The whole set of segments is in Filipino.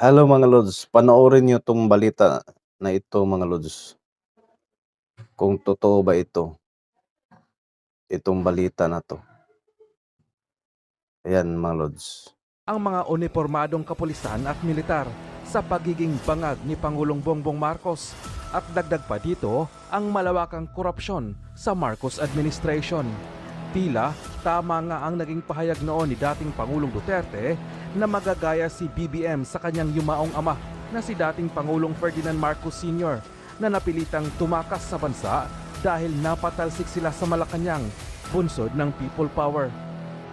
Hello mga lods, panoorin niyo 'tong balita na ito mga lods. Kung totoo ba ito. Itong balita na 'to. Ayan mga lods. ang mga unipormadong kapulisan at militar sa pagiging bangag ni Pangulong Bongbong Marcos at dagdag pa dito ang malawakang korupsyon sa Marcos administration. Tila tama nga ang naging pahayag noon ni dating Pangulong Duterte na magagaya si BBM sa kanyang yumaong ama na si dating Pangulong Ferdinand Marcos Sr. na napilitang tumakas sa bansa dahil napatalsik sila sa Malacanang, bunsod ng people power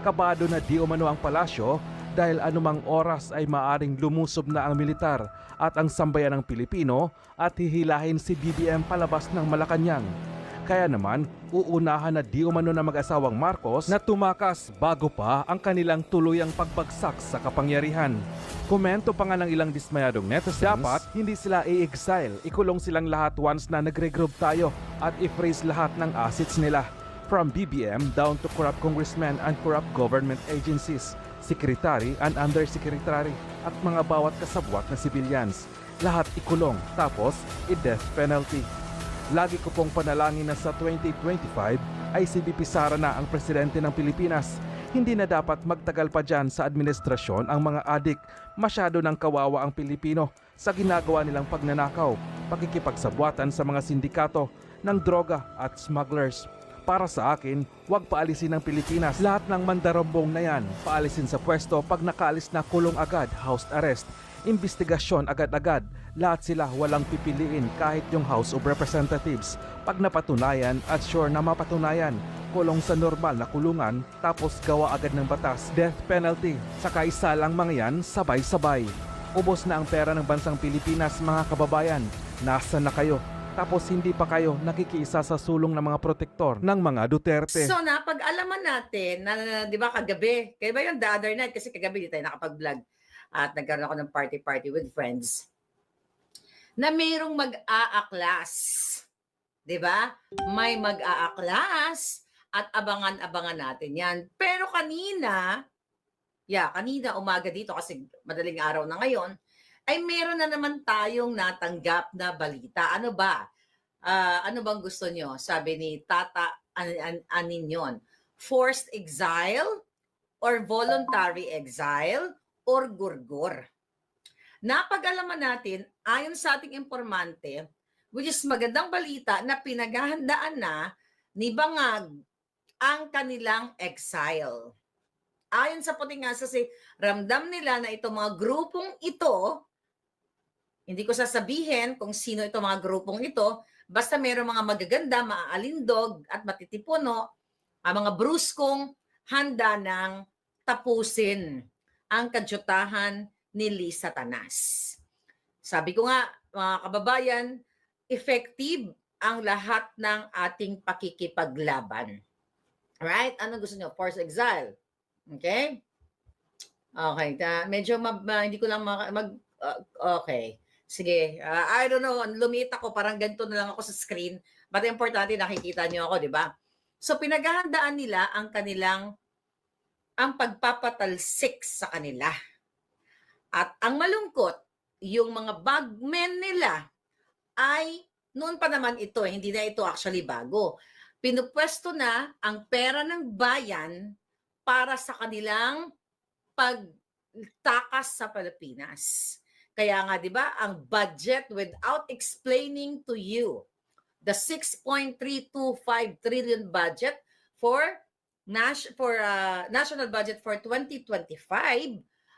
kabado na di umano ang palasyo dahil anumang oras ay maaring lumusob na ang militar at ang sambayan ng Pilipino at hihilahin si BBM palabas ng Malacanang. Kaya naman, uunahan na di umano na mag-asawang Marcos na tumakas bago pa ang kanilang tuluyang pagbagsak sa kapangyarihan. Komento pa nga ng ilang dismayadong netizens, dapat hindi sila i-exile, ikulong silang lahat once na nagre-group tayo at i-freeze lahat ng assets nila from BBM down to corrupt congressmen and corrupt government agencies, secretary and undersecretary at mga bawat kasabwat na civilians. Lahat ikulong tapos i-death penalty. Lagi ko pong panalangin na sa 2025 ay si BP Sara na ang presidente ng Pilipinas. Hindi na dapat magtagal pa dyan sa administrasyon ang mga adik. Masyado ng kawawa ang Pilipino sa ginagawa nilang pagnanakaw, pakikipagsabwatan sa mga sindikato ng droga at smugglers. Para sa akin, huwag paalisin ng Pilipinas. Lahat ng mandarombong na yan, paalisin sa pwesto pag nakaalis na kulong agad, house arrest, investigasyon agad-agad. Lahat sila walang pipiliin kahit yung House of Representatives. Pag napatunayan at sure na mapatunayan, kulong sa normal na kulungan tapos gawa agad ng batas, death penalty. Saka isa lang mga yan, sabay-sabay. Ubos na ang pera ng bansang Pilipinas mga kababayan. Nasa na kayo? Tapos hindi pa kayo nakikiisa sa sulong ng mga protektor ng mga Duterte. So napag-alaman natin na, na 'di ba kagabi, kaya ba yung the other night kasi kagabi di tayo nakapag-vlog at nagkaroon ako ng party-party with friends na mayroong mag-aaklas. 'Di ba? May mag-aaklas at abangan-abangan natin 'yan. Pero kanina, yeah, kanina umaga dito kasi madaling araw na ngayon, ay meron na naman tayong natanggap na balita. Ano ba? Ah, ano bang gusto nyo? Sabi ni Tata An- An- Aninyon. Forced exile or voluntary exile or gurgur. Napag-alaman natin, ayon sa ating informante, which is magandang balita na pinaghahandaan na ni Bangag ang kanilang exile. Ayon sa puting nga si ramdam nila na itong mga grupong ito hindi ko sasabihin kung sino itong mga grupong ito, basta mayroong mga magaganda, maaalindog at matitipuno, ang mga bruskong handa ng tapusin ang kadyutahan ni Lisa Tanas. Sabi ko nga, mga kababayan, effective ang lahat ng ating pakikipaglaban. Right? Ano gusto nyo? Force exile. Okay? Okay. ta- medyo ma- ma- hindi ko lang maka- mag... uh, okay. Sige, ah, I don't know, lumit ako, parang ganito na lang ako sa screen. But importante, nakikita niyo ako, di ba? So, pinaghahandaan nila ang kanilang, ang pagpapatalsik sa kanila. At ang malungkot, yung mga bagmen nila ay, noon pa naman ito, eh, hindi na ito actually bago. Pinupwesto na ang pera ng bayan para sa kanilang pagtakas sa Pilipinas. Kaya nga 'di ba, ang budget without explaining to you the 6.325 trillion budget for nas for uh, national budget for 2025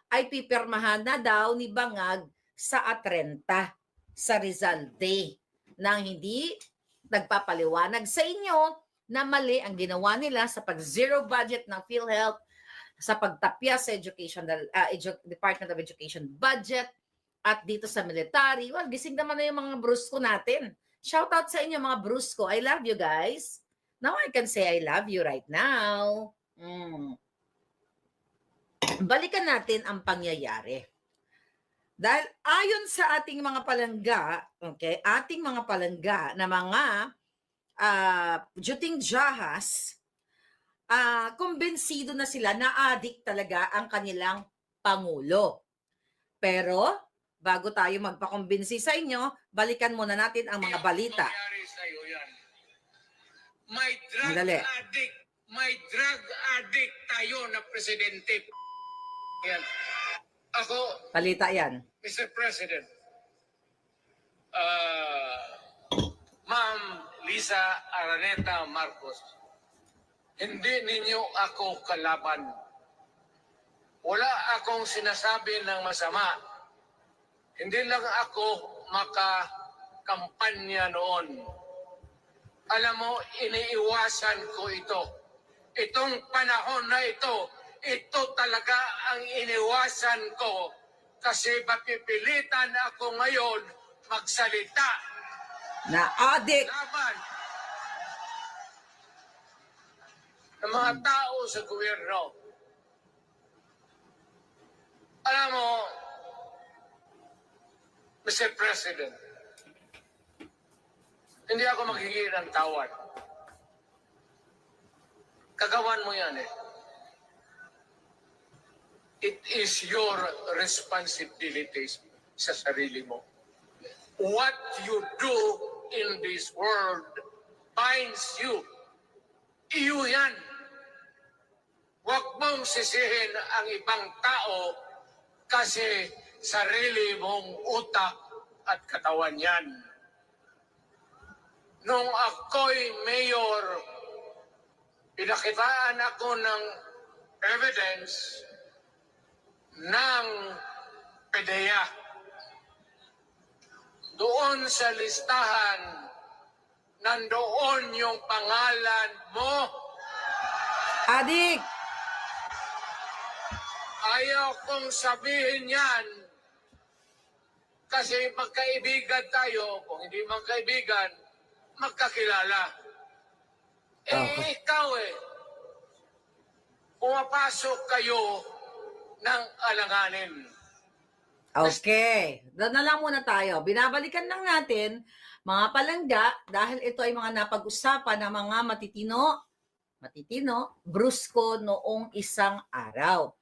ay pipirmahan na daw ni Bangag sa Atrenta sa Rizal Day nang hindi nagpapaliwanag sa inyo na mali ang ginawa nila sa pag-zero budget ng PhilHealth, sa pagtapya sa educational uh, Edu- Department of Education budget, at dito sa military, well, gising naman na yung mga brusko natin. Shout out sa inyo mga brusko. I love you guys. Now I can say I love you right now. Mm. Balikan natin ang pangyayari. Dahil ayon sa ating mga palangga, okay, ating mga palangga na mga uh, juting jahas, ah kumbensido na sila na adik talaga ang kanilang pangulo. Pero bago tayo magpakumbinsi sa inyo, balikan muna natin ang mga balita. May drug Madali. addict, may drug addict tayo na presidente. Yan. Ako, Balita yan. Mr. President, uh, Ma'am Lisa Araneta Marcos, hindi ninyo ako kalaban. Wala akong sinasabi ng masama. Hindi lang ako makakampanya noon. Alam mo, iniiwasan ko ito. Itong panahon na ito, ito talaga ang iniwasan ko kasi mapipilitan ako ngayon magsalita Na adik. laban ng mga tao sa gobyerno. Alam mo, Mr. President, hindi ako maghingi ng tawad. Kagawan mo yan eh. It is your responsibility sa sarili mo. What you do in this world binds you. Iyo yan. Huwag mong sisihin ang ibang tao kasi sarili mong utak at katawan yan. Nung ako'y mayor, pinakitaan ako ng evidence ng PDEA. Doon sa listahan, nandoon yung pangalan mo. Adik. Ayaw kong sabihin yan kasi magkaibigan tayo. Kung hindi magkaibigan, magkakilala. Eh, Okay. ikaw eh, pumapasok kayo ng alanganin. Okay. Doon na lang muna tayo. Binabalikan lang natin mga palangga dahil ito ay mga napag-usapan ng mga matitino, matitino, brusko noong isang araw.